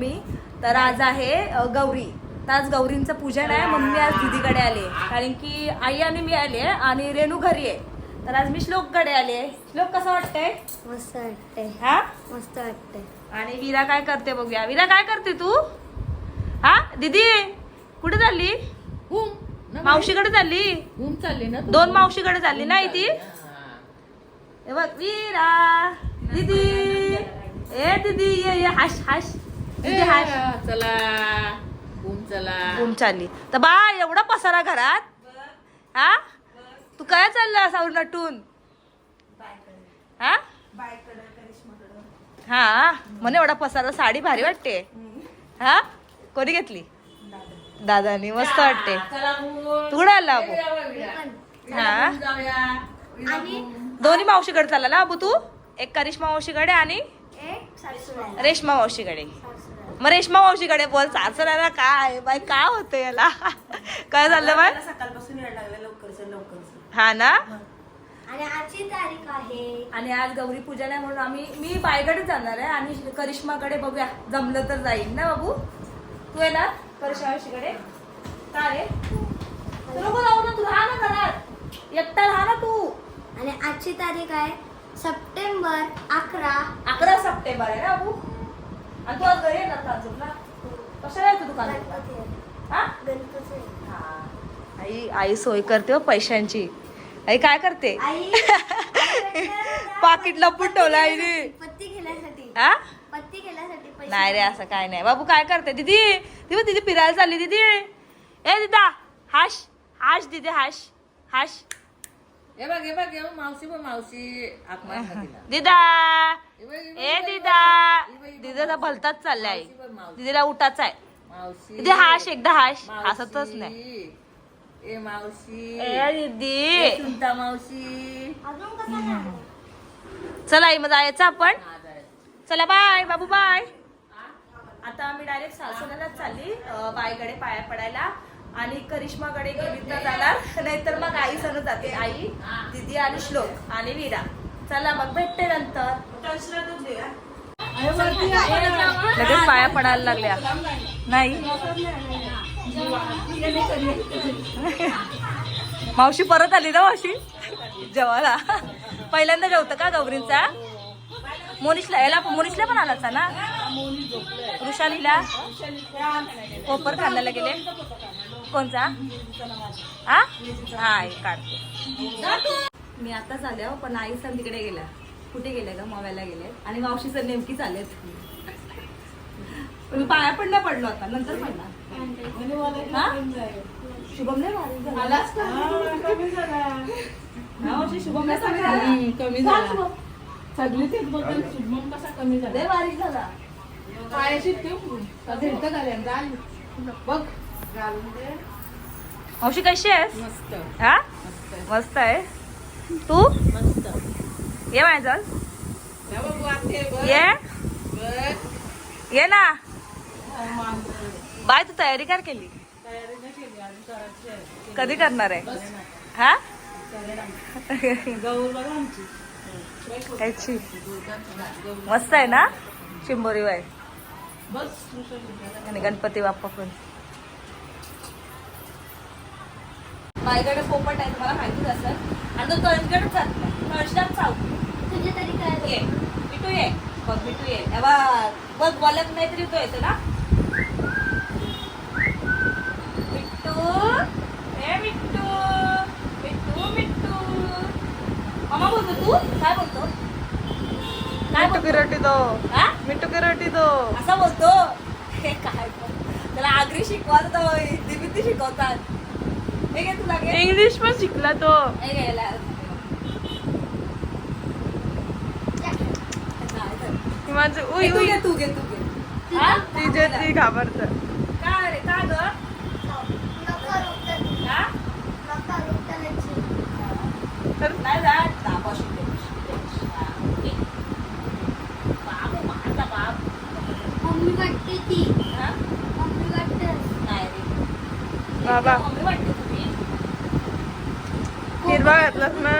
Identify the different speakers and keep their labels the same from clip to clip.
Speaker 1: तुम्ही तर आज आहे गौरी. तर आज गौरींचं पूजन आहे म्हणून मी आज दीदीकडे आले कारण की आई आणि मी आले आणि रेणू घरी आहे. तर आज मी श्लोककडे आले श्लोक कसं वाटतंय?
Speaker 2: मस्त वाटतंय.
Speaker 1: हा?
Speaker 2: मस्त वाटतंय.
Speaker 1: आणि वीरा काय करते बघूया. वीरा काय करते तू? हा? दीदी कुठे चालली? मावशीकडे चालली?
Speaker 3: चालली ना
Speaker 1: दोन मावशीकडे चालली नाही ती हे बघ वीरा दीदी. ए दीदी ये ये. हाश हाश. दीदी हाश
Speaker 3: चला. घुम चला.
Speaker 1: घुम चालली. तर बा एवढा पसारा घरात? हा? तू काय चाललं असा नटून हा? हा? म्हणे एवढा पसारा साडी भारी वाटते. हा? कोणी घेतली? दादानी. मस्त वाटते. तू कुठं आला अबू? हा? दोन्ही मावशीकडे चालला ना अबू तू? एक करिश्मा मावशीकडे आणि रेश्मा मावशीकडे. मग रेश्मा मावशीकडे बोल सासऱ्याला काय? बाई काय होतं याला? काय झालं बाय
Speaker 4: सकाळपासून वेळ लागला लवकरच लवकरच.
Speaker 1: हा ना?
Speaker 2: आणि आजची तारीख आहे.
Speaker 1: आणि आज गौरी पूजन आहे म्हणून आम्ही मी बायकडे जाणार आहे आणि करिश्माकडे बघूया. जमलं तर जाईल ना बाबू? तू येणार? करिश्मा मावशीकडे? काय रे? तू नको जाऊ ना तू राहा ना घरात. एकटा राहा ना तू.
Speaker 2: आणि आजची तारीख आहे सप्टेंबर अकरा.
Speaker 1: अकरा सप्टेंबर आहे ना बाबू? आणि तू आज घरी येणार का दुकानात?
Speaker 2: आहे.
Speaker 1: हा?
Speaker 2: आहे.
Speaker 1: आई आई सोय करते हो पैशांची. आई काय करते? पाकिट लपून ठेवलं आईने.
Speaker 2: पत्ती घेण्यासाठी.
Speaker 1: हा?
Speaker 2: पत्ती घेण्यासाठी
Speaker 1: नाही रे असं काय नाही. बाबू काय करते? दीदी ती बघ दीदी फिरायला चालली दीदी. ए दिदा हाश हाश दीदी हाश हाश.
Speaker 3: हे बघ हे बघ हे बघ मावशी बघ मावशी तिला.
Speaker 1: दिदा.
Speaker 3: हे बघ, हे बघ,
Speaker 1: ए दिदा. दिदाला भलताच चाललाय. दीदीला उठाच आहे.
Speaker 3: मावशी.
Speaker 1: दीदी हाश एकदा हाश. हसतच नाही.
Speaker 3: ए मावशी.
Speaker 1: ए
Speaker 3: ए
Speaker 1: दीदी
Speaker 3: सुनता मावशी.
Speaker 2: अजून कसं नाही
Speaker 1: चला आई मग जायचं आपण. चला बाय बाबू बाय. आता आम्ही डायरेक्ट सासऱ्यालाच चालली अं, बाईकडे पाया पडायला. आणि करिश्माकडे गेली तर जाणार. नाहीतर मग आई सण जाते. आई दीदी आणि श्लोक आणि वीरा. चला मग भेटते नंतर. लगेच पाया पडायला लागल्या. नाही. मावशी परत आली ना मावशी? जेवायला. पहिल्यांदा जेवतं का गौरींचा? मोनिशला याला मोनिशला पण आलाचा ना? ऋषालीला? कोपर खाल्ल्याला गेले. कोणचा? हा? हा काढते मी आता झाल्या पण आई सण तिकडे गेल्या. कुठे गेल्या ग? मोबाईलला गेले. आणि मावशी सर नेमकी चालेत मी पाया पण नाही पडलो आता. नंतर पडला हा? शुभम नाही. हा, शुभम नाही कमी झाला. का. शुभम?
Speaker 3: सगळी तेच बघून शुभम कसा कमी झाला?
Speaker 1: बारीक झाला.
Speaker 3: पायाशी ठेव घेत घालेन घाल बघ.
Speaker 1: मावशी कशी आहेस?
Speaker 3: मस्त.
Speaker 1: हा?
Speaker 3: मस्त आहे.
Speaker 1: तू?
Speaker 3: मस्त.
Speaker 1: ये माझ्या. ये. ये. ना. बाय तू तयारी कर केली. कधी करणार आहे? हा? मस्त आहे ना? चिंबोरी बाय आणि गणपती बाप्पा पण. माझ्याकडे पोपट आहे तुम्हाला माहितीच असेल. आणि तो तळणकडे जात नाही चावतो
Speaker 2: तुझी तरी काय
Speaker 1: ये. मिठू ये. बघ मिठू ये. हे बघ बोलत नाही तरी तो येतो ना? मिट्टू ए मिट्टू मिट्टू मिट्टू मामा बोलतो तू? काय बोलतो? काय बोलतो?
Speaker 4: रोटी दो.
Speaker 1: हा?
Speaker 4: मिट्टू की रोटी दो.
Speaker 1: असा बोलतो? हे काय त्याला आगरी शिकवत तो हिंदी बिंदी शिकवतात. हे
Speaker 4: इंग्लिश पण शिकला तो. माझं उई
Speaker 1: तू
Speaker 4: उई.
Speaker 1: घे तू घे तू घे. हा?
Speaker 4: तिच्या ती घाबरत.
Speaker 1: काय रे का ग? हा?
Speaker 4: तर?
Speaker 1: नाही जात दाबा शिकते. हा, घे. बाप माझा बाप
Speaker 2: मम्मी वाटते ती
Speaker 1: हा?
Speaker 2: मम्मी वाटते
Speaker 1: नाही रे
Speaker 4: बाबा
Speaker 1: मम्मी वाटते
Speaker 4: ना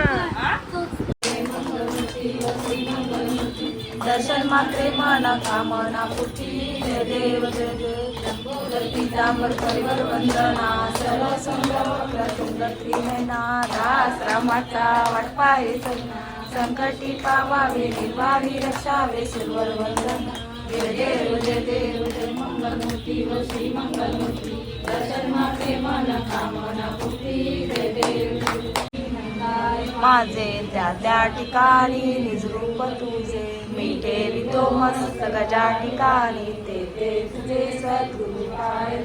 Speaker 1: दर्शन मात्रे मना कामना पुटी जय देव जय देव पितांबर परिवर वंदना. सर्व संभ्रम त्रिमेना दास रामाचा वाटपाये संकटी पावावे निर्वावी रक्षावे शिरवर वंदना. जय देव जय देव जय मंगलमूर्ती व श्री मंगलमूर्ती. दर्शन मात्रे मना कामना पुटी जय देव माझे त्या त्या ठिकाणी निजरूप तुझे. मी ठेवितो मस्तक ज्या ठिकाणी. ते ते तुझे सद्गुरु पाय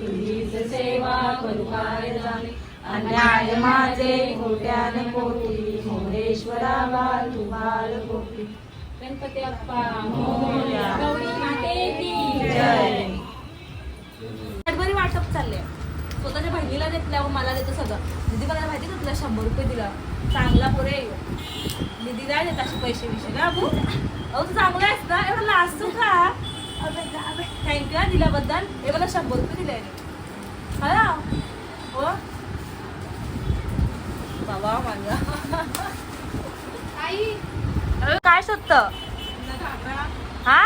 Speaker 1: तुझीच सेवा करू काय जाणे अन्याय माझे कोट्याने कोटी मोरेश्वरा बाल तू बाल कोटी गणपती अप्पा मोरया. जय. बरी वाटप चालले स्वतःच्या बहिणीला घेतल्यावर मला देतो सगळं. निधी मला माहिती का तुला शंभर रुपये दिला? चांगला पोरे. निधी नाही देत असे पैसे विषय ना अबू? अहो तू चांगला आहेस ना? एवढं लाजतो का? थँक्यू हा दिल्याबद्दल. हे मला शंभर रुपये दिले हा? हो? बाबा माझा अरे काय शोधत? हा?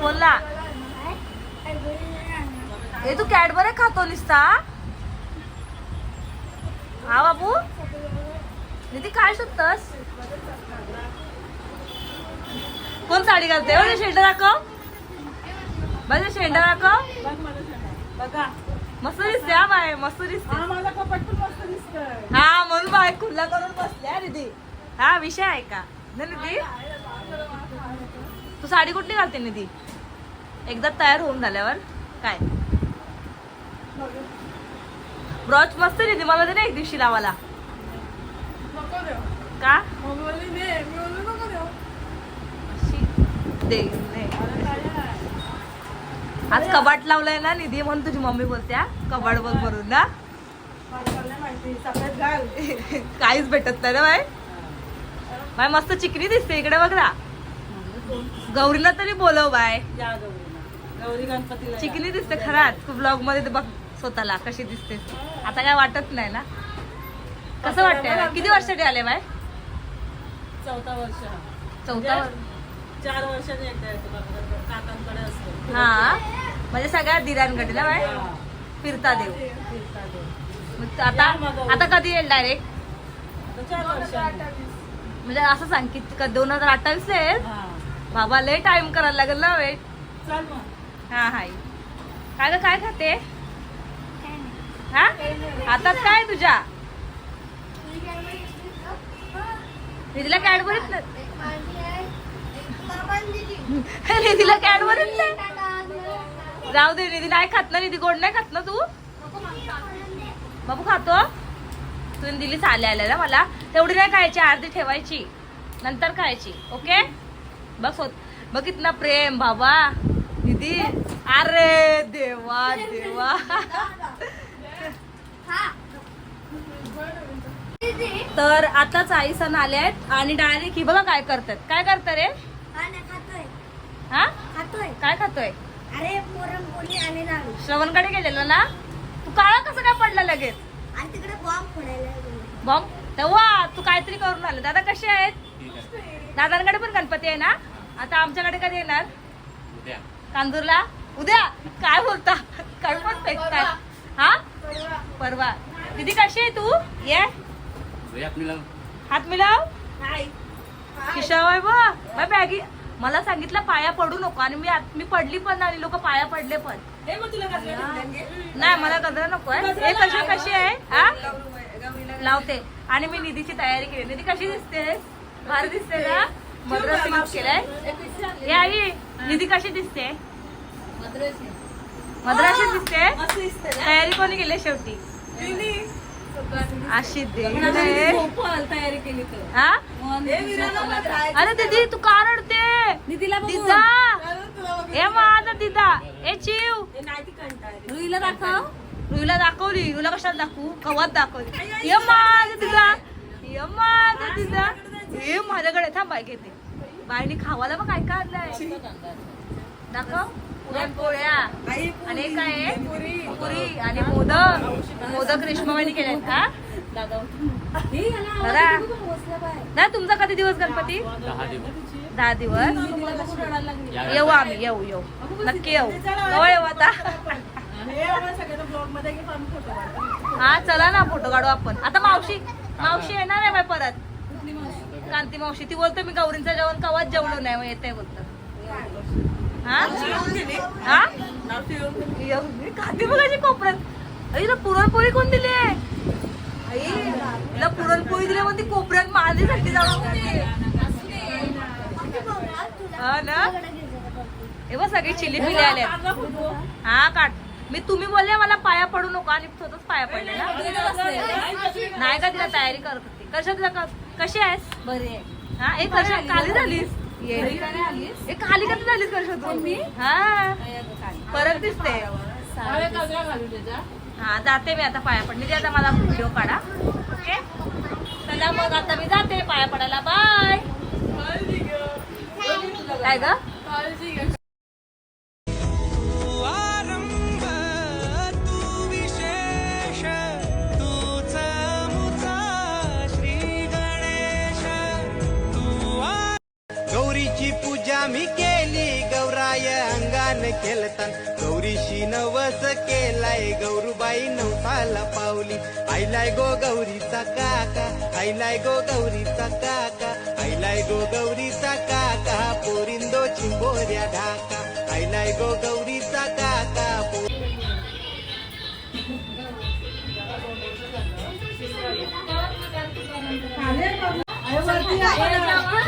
Speaker 1: बोलला. ए तू कॅडबरे खातो निसता हा बाबू? निधी काय शोधतस? कोण साडी घालते म्हणजे शेंडा दाखव. म्हणजे शेंडा दाखव.
Speaker 3: बघा.
Speaker 1: मस्त दिसते हा बाय मस्त दिसते.
Speaker 3: हा माझा कपट पण मस्त दिसतोय.
Speaker 1: हा म्हणून बाय खुल्ला करून बसले हा निधी. हा विषय आहे का? ना निधी. तू साडी कुठली घालते निधी? एकदा तयार होऊन झाल्यावर. काय? ब्रॉच मस्त निधी मला दे ना एक दिवशी
Speaker 3: देऊ.
Speaker 1: का?
Speaker 3: दे?
Speaker 1: आज कबाट लावलाय ना निधी म्हणून तुझी मम्मी बोलते हा? कबाट बघ भरून ना.
Speaker 3: नाही
Speaker 1: काहीच भेटत नाही ना बाय बाय मस्त चिकनी दिसते इकडे बघ ना. गौरीला तरी बोलव बाय
Speaker 3: गौरी गणपतीला
Speaker 1: चिकनी दिसते खराच. तू ब्लॉगमध्ये बघ. स्वतःला कशी दिसते? आता काय वाटत नाही ना? कसं वाटतंय? किती वर्षाचे आले बाय?
Speaker 3: चौथा वर्ष. हा.
Speaker 1: चौथा वर-
Speaker 3: चार वर्षाने काकांकडे असतो.
Speaker 1: हा. म्हणजे सगळ्या दिरांकडे ना बाय?
Speaker 3: हा.
Speaker 1: फिरता देव.
Speaker 3: फिरता देव.
Speaker 1: मग आता आता कधी येईल डायरेक्ट म्हणजे असं सांग की दोन हजार अठ्ठावीस येईल?
Speaker 3: हा.
Speaker 1: बाबा लय टाइम करायला लागेल ना वेट हा हाय काय ग काय खाते? हा हातात काय तुझ्या? निधीला कॅडबरीत निधीला कॅडबरीत नाही. जाऊ दे निधी नाही खात ना निधी गोड नाही खात ना तू. बाबू खातो. तुम्ही दिली चाले आल्या ना मला. तेवढी नाही खायची अर्धी ठेवायची. नंतर खायची ओके? बघ होत बघ इतना प्रेम बाबा. निधी. अरे देवा देवा. तर आताच आई सण आले आहेत आणि डायरेक्ट ही बघा काय करतात. काय करतात रे?
Speaker 2: खातोय.
Speaker 1: हा?
Speaker 2: खातोय.
Speaker 1: काय खातोय?
Speaker 2: अरे पुरणपोळी आणि लाडू.
Speaker 1: श्रवणकडे गेलेलो ना? तू काळा कसं काय पडला लगेच?
Speaker 2: आणि तिकडे बॉम्ब फोडायला गेले.
Speaker 1: बॉम्ब? तेव्हा तू काहीतरी करून आले. दादा कसे आहेत? दादांकडे पण गणपती आहे ना? आता आमच्याकडे कधी येणार? कांदूरला? उद्या? काय बोलता? काय पण फेकताय. हा? परवा. दीदी कशी आहे तू? ये. हात मिलाव. किशावाय बा बाय बॅगी. मला सांगितलं पाया पडू नको आणि मी आत- मी पडली पण आणि लोक पाया पडले पण.
Speaker 3: मग तुला कसं
Speaker 1: नाही मला गजरा नको आहे. कशी कशी आहे? हा? लावते. आणि मी निधीची तयारी केली. निधी कशी दिसते? भारी दिसते ना? मद्रास केलाय. हे आई निधी कशी दिसते? मद्राशी दिसते? तयारी कोणी केली शेवटी? अशी दे
Speaker 3: तयारी केली
Speaker 1: हा? अरे दीदी तू का रडते?
Speaker 3: निधीला
Speaker 1: दिदा! ए माझा दिदा. ए चिव.
Speaker 3: रुईला दाखव.
Speaker 1: रुईला दाखवली. रुईला कशाला दाखवू? कवात दाखवली. ये माझा दिदा. ये माझा दिदा. ये माझ्याकडे. थांब बाय घेते. बाईने खावाला मग काय काय आणलंय दाखव. पुरणपोळ्या. आणि हे काय आहे पुरी. आणि मोदक. मोदक का दादा ना तुमचा कधी दिवस गणपती? दहा दिवस. येऊ आम्ही येऊ येऊ. नक्की येऊ. केव्हा येऊ आता. हा चला ना फोटो काढू आपण. आता मावशी मावशी येणार आहे परत. कांती मावशी. ती बोलते मी गौरींचं जेवण कवाच जेवलो नाही मग येते बोलत हा? हा? बघायची कोपऱ्यात. आई, पुरणपोळी कोण दिली आहे? आई हिला पुरणपोळी दिली म्हणते कोपऱ्यात माझ्यासाठी जाऊ हा ना? हे बघ सगळे चिली पिले आले हा काढ. मी तुम्ही बोलले मला पाया पडू नको. आणि स्वतःच पाया पडले ना? नाही का तिला तयारी करत होती कशा तुला कशी आहेस? बरी आहे. हा एक कशा खाली झालीस. ये. खाली कधी झालीस कशा तू हा. परत दिसते. हा जाते मी आता पाया पडली आता मला व्हिडिओ काढा. ओके? चला मग आता मी जाते पाया पडायला. बाय काय ग?
Speaker 5: अंगान गौरीशी नवस केलाय गौरूबाई नवसाला पावली. आईलाय गो गौरीचा काका आईलाय गो गौरीचा काका आईलाय गो गौरीचा काका पोरिंदो चिंबोऱ्या ढाका. आईलाय गो गौरीचा काका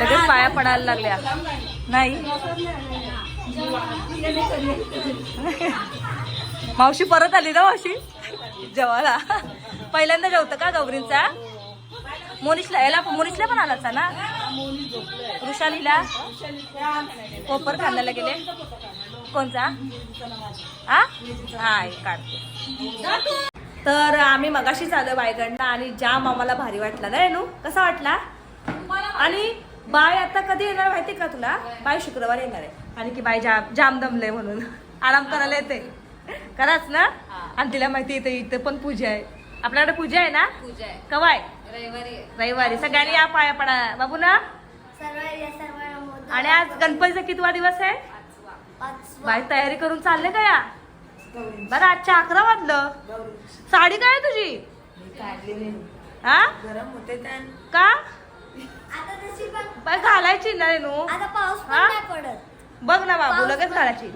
Speaker 1: लगेच पाया पडायला लागल्या. नाही. मावशी परत आली ना मावशी? जेवायला. पहिल्यांदा जेवतं का गौरींचा? मोनिशला याला मोनिशला पण आलाचा ना? ऋषालीला कोपर खाल्ल्याला गेले. कोणचा? हा हा एक काढते. तर आम्ही मगाशीच आलो बायगंडला आणि जाम आम्हाला भारी वाटला ना रेनू कसा वाटला? आणि बाय आता कधी येणार माहिती का तुला? बाय शुक्रवार येणार आहे. आणि की बाय जाम जाम दमले म्हणून. आराम करायला येते. कराच ना? आणि तिला माहिती येते इथे पण पूजा आहे. आपल्याकडे पूजा आहे ना?
Speaker 3: पूजा आहे.
Speaker 1: कवा आहे.
Speaker 3: रविवारी.
Speaker 1: रविवारी सगळ्यांनी या पाया पडा. बाबू ना? आणि आज गणपतीचा कितवा दिवस आहे?
Speaker 2: पाचवा.
Speaker 1: बाय तयारी करून चालले का या? बरं आजच्या अकरा वाजलं साडी काय आहे तुझी? हा? का?
Speaker 2: आता तशी पण
Speaker 1: बाय घालायची ना. रेनू
Speaker 2: आता पाऊस
Speaker 1: हा?
Speaker 2: पडत.
Speaker 1: बघ ना बाबू लगेच घालायची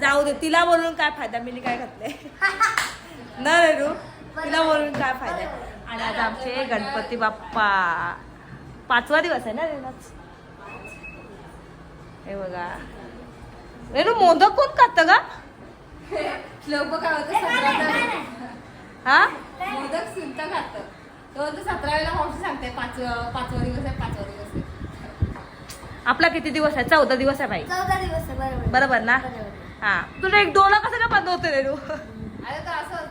Speaker 1: जाऊ दे तिला बोलून काय फायदा मी काय घातले ना रेनू तिला बोलून काय फायदा? आणि आज आमचे गणपती बाप्पा पाचवा दिवस आहे ना रेनूच हे बघा. रेनू मोदक कोण खात का
Speaker 3: लोक काय होतं सतरा
Speaker 1: हा?
Speaker 3: मोदक सुद्धा खातं. तो मावशी सांगते पाच पाचवा दिवस आहे पाचवा दिवस आहे.
Speaker 1: आपला किती दिवस आहे? चौदा दिवस आहे बाई.
Speaker 2: चौदा दिवस आहे बरोबर.
Speaker 1: बरोबर ना. हा. तुला एक डोला कसं काय बंद होते रेनू
Speaker 3: अरे तर असं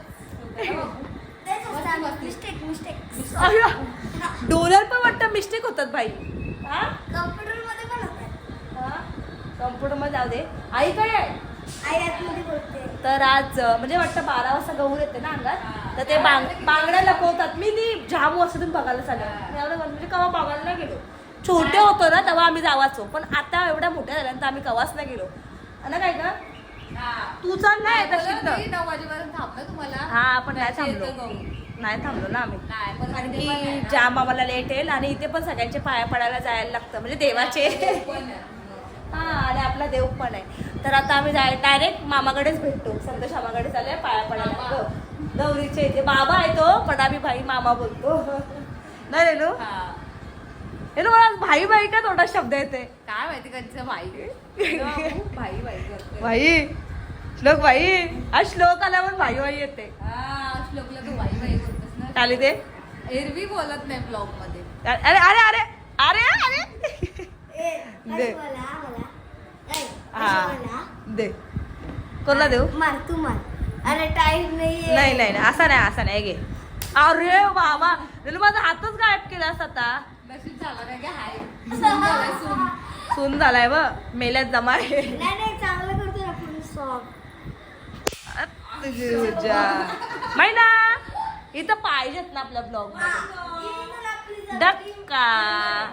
Speaker 2: तेच असतं मिस्टेक मिस्टेक
Speaker 1: अय्या, डोलर पण वाटतं मिस्टेक होतात बाई. हा?
Speaker 2: कम्प्युटरमध्ये पण होतात
Speaker 1: कम्प्युटरमध्ये जाऊ दे. आई काय आहे?
Speaker 2: आई आतमध्ये बोलते.
Speaker 1: तर आज म्हणजे वाटतं बारा वाजता गहू येते ना अंगात? तर ते बांग बांगड्या लपवतात. मी ती जामू असं तुम्ही बघायला एवढं म्हणजे कवा बघायला नाही गेलो. छोटे होतो ना तेव्हा आम्ही जावाचो पण आता एवढ्या मोठ्या झाल्यानंतर आम्ही कवाच नाही गेलो आणि काय का तू चाल नाही
Speaker 3: नऊ वाजेपर्यंत थांबलं तुम्हाला.
Speaker 1: हा आपण नाही थांबलो. नाही थांबलो ना आम्ही.
Speaker 3: ना.
Speaker 1: जाम आम्हाला लेट येईल आणि इथे पण सगळ्यांचे पाया पडायला जायला लागतं म्हणजे देवाचे. हा आणि आपला देव पण आहे. तर आता आम्ही जाय डायरेक्ट मामाकडेच भेटतो. संतोष मामाकडे चालले पाया पडायला ग- गौरीच्या इथे बाबा आहे तो पण आम्ही भाई मामा बोलतो. नाही रेनू
Speaker 3: हा.
Speaker 1: मला भाई भाई का थोडा शब्द येते
Speaker 3: काय माहिती कधीचं भाई? भाई भाई.
Speaker 1: भाई? श्लोक भाई? हा श्लोक आल्यावर भाई भाई येते.
Speaker 3: हा श्लोकला तू भाई भाई बोलतोस ना.
Speaker 1: चाली ते
Speaker 3: एरवी बोलत नाही ब्लॉगमध्ये.
Speaker 1: अरे अरे अरे अरे अरे!
Speaker 2: ए
Speaker 1: दे. हा. दे. कोणला देऊ?
Speaker 2: मार तू मार. अरे टाइम नाहीये.
Speaker 1: नाही नाही नाही असा नाही असा नाही घे. अरे बाबा माझा हातच गायब केला असता
Speaker 3: सून झालाय,
Speaker 1: व मेल्यात जमाय
Speaker 2: नाही नाही चांगलं करतो
Speaker 1: तुझ्या मैना इथं पाहिजेत ना आपल्या ब्लॉग डक्का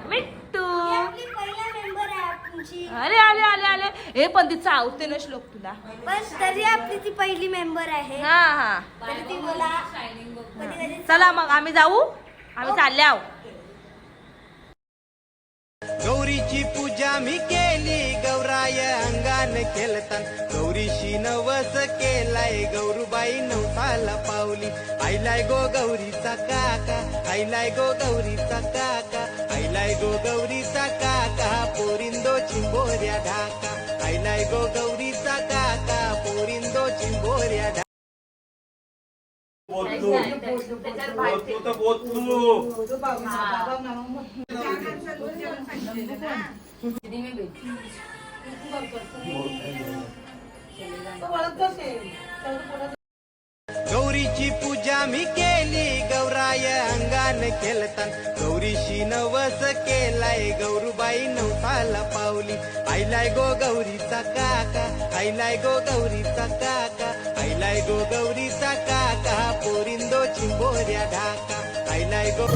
Speaker 1: मिट्टू.
Speaker 2: पहिला मेंबर आहे आपली
Speaker 1: अरे आले आले आले. हे पण ती चावते ना श्लोक तुला.
Speaker 2: पण तरी आपली ती पहिली मेंबर आहे.
Speaker 1: हा हा. चला मग आम्ही जाऊ. आम्ही चालले आहो.
Speaker 5: गौरीची पूजा मी केली गौराय अंगान केलतान. गौरीशी नवस केलाय गौरूबाई नवसाला पावली. आईलाय गो गौरीचा काका आईलाय गो गौरीचा काका आईलाय गो गौरीचा काका पोरिंदो चिंबोऱ्या ढाका आईलाय गो गौरीची पूजा मी केली गौराय अंगान केलतान गौरीशी नवस केलाय गौरूबाई नवसाला पावली. आईलाय गो गौरीचा काका आईलाय गो गौरीचा काका. आईलाय गो गौरीचा काका पोरिंदो चिंबोऱ्या ढाका आईलाय गो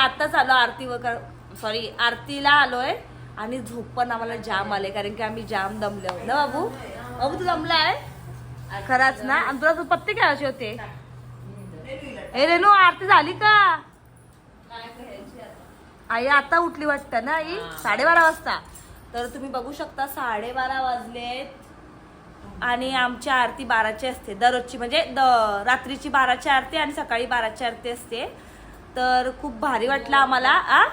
Speaker 1: आत्ताच आलो आरती वगैरे सॉरी आरतीला आलोय आणि झोप पण आम्हाला जाम आले कारण की आम्ही जाम दमले ना बाबू बाबू तू दमलाय? खराच ना? आणि तुला पत्ते खेळायचे होते? ए रेनू आरती झाली का? आई आता उठली वाटतं ना आई? साडेबारा वाजता. तर तुम्ही बघू शकता साडेबारा वाजलेत आणि आमची आरती बाराची असते. दररोजची म्हणजे द रात्रीची बाराची आरती आणि सकाळी बाराची आरती असते. तर खूप भारी वाटलं आम्हाला आ?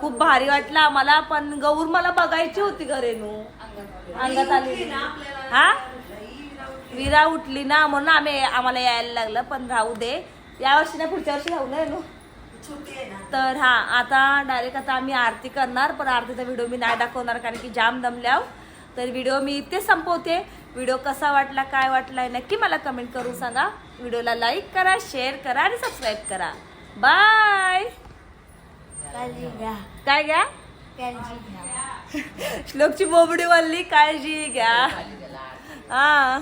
Speaker 1: खूप भारी वाटलं आम्हाला पण गौर मला बघायची होती घरेनू अंगात आली. हा? विरा उठली ना म्हणून आम्ही आम्हाला यायला लागलं पण राहू दे. या वर्षी नाही पुढच्या वर्षी राहू नये नो. तर हा आता डायरेक्ट आता आम्ही आरती करणार पण आरतीचा व्हिडिओ मी नाही दाखवणार कारण की जाम दमल्याव तर व्हिडिओ मी इथे संपवते. व्हिडिओ कसा वाटला काय वाटलाय नक्की मला कमेंट करून सांगा. व्हिडिओला लाईक करा शेअर करा आणि सबस्क्राईब करा. बाय. काय
Speaker 2: घ्या?
Speaker 1: श्लोकची बोबडी वाली काळजी घ्या. हा.